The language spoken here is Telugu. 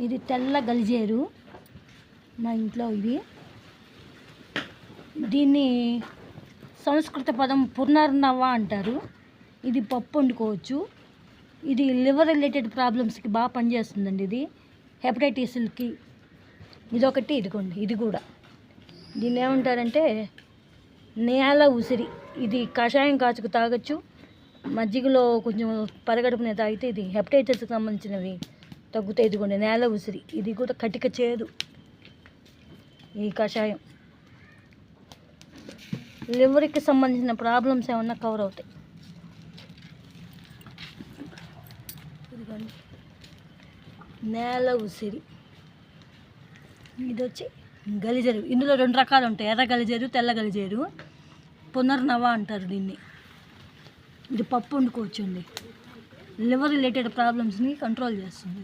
ఇది తెల్ల గలిజేరు. మా ఇంట్లో ఇది. దీన్ని సంస్కృత పదం పునర్నవ అంటారు. ఇది పప్పు వండుకోవచ్చు. ఇది లివర్ రిలేటెడ్ ప్రాబ్లమ్స్కి బాగా పనిచేస్తుందండి ఇది. హెపటైటిస్లకి ఇదొకటి ఇదిగోండి ఇది కూడా. దీన్ని ఏమంటారంటే నేల ఉసిరి. ఇది కషాయం కాచుకు తాగొచ్చు. మజ్జిగలో కొంచెం పరగడుపునే తాగితే ఇది హెపటైటిస్కి సంబంధించినవి. తగ్గుతాయి ఇదిగోండి నేల ఉసిరి. ఇది కూడా కటిక చేదు. ఈ కషాయం. లివర్కి సంబంధించిన ప్రాబ్లమ్స్ ఏమన్నా కవర్ అవుతాయి. ఇదిగోండి. నేల ఉసిరి. ఇది వచ్చి గలిజరు ఇందులో రెండు రకాలు ఉంటాయి. ఎర్ర గలిజేరు తెల్ల గలిజేరు పునర్నవ అంటారు దీన్ని. ఇది పప్పు వండుకోవచ్చు అండి లివర్ రిలేటెడ్ ప్రాబ్లమ్స్ని కంట్రోల్ చేస్తుంది.